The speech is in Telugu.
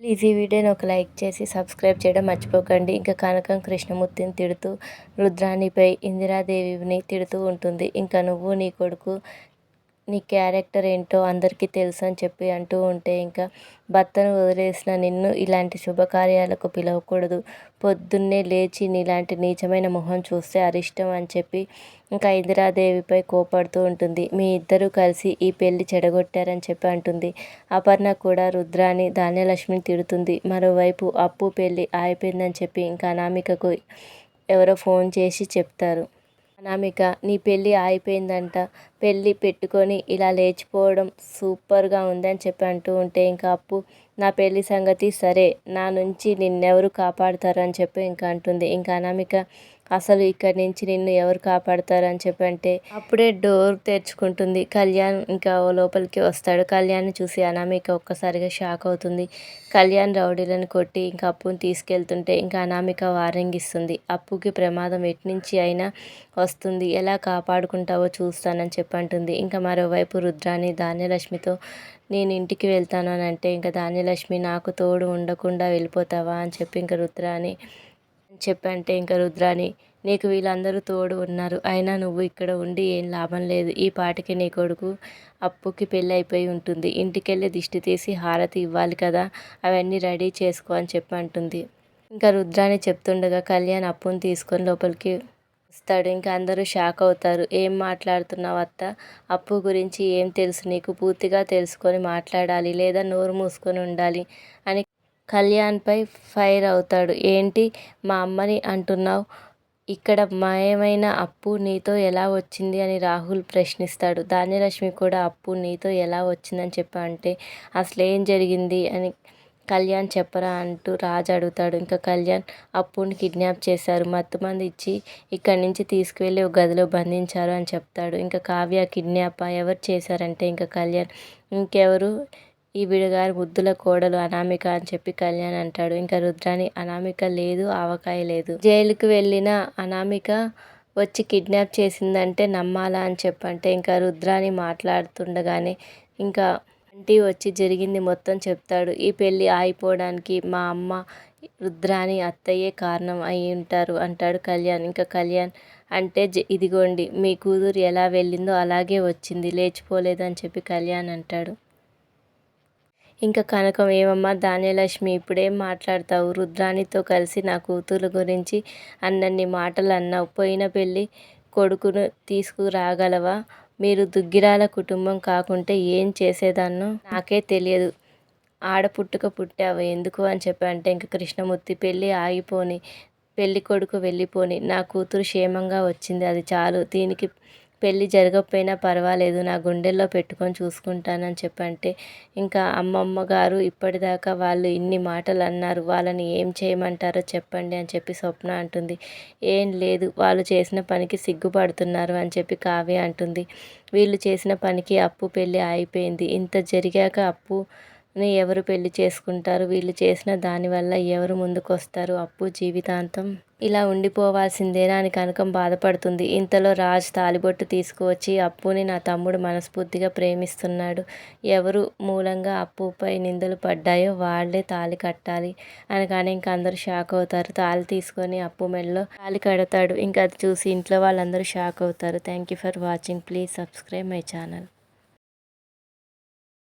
ప్లీజ్ ఈ వీడియోని ఒక లైక్ చేసి సబ్స్క్రైబ్ చేయడం మర్చిపోకండి. ఇంకా కనకం కృష్ణమూర్తిని తిడుతూ రుద్రాణిపై ఇందిరాదేవిని తిడుతూ ఉంటుంది. ఇంకా నువ్వు నీ కొడుకు నీ క్యారెక్టర్ ఏంటో అందరికీ తెలుసు అని చెప్పి అంటూ ఉంటే ఇంకా భర్తను వదిలేసిన నిన్ను ఇలాంటి శుభకార్యాలకు పిలవకూడదు. పొద్దున్నే లేచి నీలాంటి నీచమైన మొహం చూస్తే అరిష్టం అని చెప్పి ఇంకా ఇందిరాదేవిపై కోపడుతూ ఉంటుంది. మీ ఇద్దరూ కలిసి ఈ పెళ్ళి చెడగొట్టారని చెప్పి అంటుంది. అపర్ణ కూడా రుద్రాని ధాన్యలక్ష్మిని తిడుతుంది. మరోవైపు అప్పు పెళ్ళి ఆగిపోయిందని చెప్పి ఇంకా అనామికకు ఎవరో ఫోన్ చేసి చెప్తారు. అనామిక నీ పెళ్ళి ఆగిపోయిందంట. పెళ్ళి పెట్టుకొని ఇలా లేచిపోవడం సూపర్గా ఉందని చెప్పి అంటూ ఉంటే ఇంకా అప్పు నా పెళ్ళి సంగతి సరే నా నుంచి నిన్నెవరు కాపాడుతారు అని చెప్పి ఇంకా అంటుంది. ఇంకా అనామిక అసలు ఇక్కడి నుంచి నిన్ను ఎవరు కాపాడతారని చెప్పి అంటే అప్పుడే డోర్ తెరుచుకుంటుంది. కళ్యాణ్ ఇంకా లోపలికి వస్తాడు. కళ్యాణ్ని చూసి అనామిక ఒక్కసారిగా షాక్ అవుతుంది. కళ్యాణ్ రౌడీలను కొట్టి ఇంకా అప్పుని తీసుకెళ్తుంటే ఇంకా అనామిక వార్నింగ్ ఇస్తుంది. అప్పుకి ప్రమాదం ఎట్నుంచి అయినా వస్తుంది. ఎలా కాపాడుకుంటావో చూస్తానని చెప్పి అంటుంది ఇంకా మరోవైపు రుద్రాని ధాన్యలక్ష్మితో నేను ఇంటికి వెళ్తాను అని అంటే ఇంకా ధాన్యలక్ష్మి నాకు తోడు ఉండకుండా వెళ్ళిపోతావా అని చెప్పి ఇంకా రుద్రాని చెప్పంటే ఇంకా రుద్రాని నీకు వీళ్ళందరూ తోడు ఉన్నారు. అయినా నువ్వు ఇక్కడ ఉండి ఏం లాభం లేదు. ఈ పాటికి నీ కొడుకు అప్పుకి పెళ్ళి అయిపోయి ఉంటుంది. ఇంటికెళ్ళి దిష్టి తీసి హారతి ఇవ్వాలి కదా అవన్నీ రెడీ చేసుకో అని చెప్పి అంటుంది ఇంకా రుద్రాని చెప్తుండగా కళ్యాణ్ అప్పుని తీసుకొని లోపలికి వస్తాడు. ఇంకా అందరూ షాక్ అవుతారు. ఏం మాట్లాడుతున్నావు అత్త? అప్పు గురించి ఏం తెలుసు? నీకు పూర్తిగా తెలుసుకొని మాట్లాడాలి లేదా నోరు మూసుకొని ఉండాలి అని కళ్యాణ్పై ఫైర్ అవుతాడు. ఏంటి? మా అమ్మని అంటున్నావు? ఇక్కడ మాయమైన అప్పు నీతో ఎలా వచ్చింది? అని రాహుల్ ప్రశ్నిస్తాడు. ధాన్యలక్ష్మి కూడా అప్పు నీతో ఎలా వచ్చిందని చెప్పా అంటే అసలు ఏం జరిగింది? అని కళ్యాణ్ చెప్పరా అంటూ రాజు అడుగుతాడు. ఇంకా కళ్యాణ్ అప్పుని కిడ్నాప్ చేశారు. మత్తుమంది ఇచ్చి ఇక్కడి నుంచి తీసుకువెళ్ళి ఒక గదిలో బంధించారు అని చెప్తాడు. ఇంకా కావ్య కిడ్నాప్ ఎవరు చేశారంటే ఇంకా కళ్యాణ్. ఇంకెవరు? ఈ గారి ముద్దుల కోడలు అనామిక అని చెప్పి కళ్యాణ్ అంటాడు. ఇంకా రుద్రాని అనామిక లేదు ఆవకాయ లేదు. జైలుకు వెళ్ళిన అనామిక వచ్చి కిడ్నాప్ చేసిందంటే నమ్మాలా అని చెప్పంటే ఇంకా రుద్రాని మాట్లాడుతుండగానే ఇంకా ఆంటీ వచ్చి జరిగింది మొత్తం చెప్తాడు. ఈ పెళ్ళి ఆగిపోవడానికి మా అమ్మ రుద్రాని అత్తయ్యే కారణం అయి ఉంటారు అంటాడు కళ్యాణ్. ఇంకా కళ్యాణ్ అంటే ఇదిగోండి మీ కూతురు ఎలా వెళ్ళిందో అలాగే వచ్చింది లేచిపోలేదని చెప్పి కళ్యాణ్ అంటాడు. ఇంకా కనకం ఏమమ్మా ధాన్యలక్ష్మి ఇప్పుడేం మాట్లాడతావు. రుద్రాణితో కలిసి నా కూతురు గురించి అన్నన్ని మాటలు అన్నావు. పోయిన పెళ్ళి కొడుకును తీసుకురాగలవా? మీరు దుగ్గిరాల కుటుంబం కాకుంటే ఏం చేసేదాన్నో నాకే తెలియదు. ఆడపుట్టుక పుట్టావు ఎందుకు అని చెప్పి అంటే ఇంక కృష్ణమూర్తి పెళ్ళి ఆగిపోని పెళ్ళి కొడుకు వెళ్ళిపోని నా కూతురు క్షేమంగా వచ్చింది అది చాలు. దీనికి పెళ్ళి జరగకపోయినా పర్వాలేదు నా గుండెల్లో పెట్టుకొని చూసుకుంటానని చెప్పంటే ఇంకా అమ్మమ్మ గారు ఇప్పటిదాకా వాళ్ళు ఇన్ని మాటలు అన్నారు వాళ్ళని ఏం చేయమంటారో చెప్పండి అని చెప్పి స్వప్న అంటుంది. ఏం లేదు వాళ్ళు చేసిన పనికి సిగ్గుపడుతున్నారు అని చెప్పి కావ్య అంటుంది. వీళ్ళు చేసిన పనికి అప్పు పెళ్ళి అయిపోయింది ఇంత జరిగాక అప్పు ఎవరు పెళ్ళి చేసుకుంటారు? వీళ్ళు చేసిన దానివల్ల ఎవరు ముందుకు వస్తారు అప్పు జీవితాంతం ఇలా ఉండిపోవాల్సిందేనా అని కనకం బాధపడుతుంది. ఇంతలో రాజ్ తాలిబొట్టు తీసుకువచ్చి అప్పుని నా తమ్ముడు మనస్ఫూర్తిగా ప్రేమిస్తున్నాడు. ఎవరు మూలంగా అప్పుపై నిందలు పడ్డాయో వాళ్ళే తాలి కట్టాలి అనగానే ఇంక అందరూ షాక్ అవుతారు. తాలి తీసుకొని అప్పు మెడలో తాలి కడతాడు. ఇంకా అది చూసి ఇంట్లో వాళ్ళందరూ షాక్ అవుతారు. Thank you for watching. Please subscribe my channel.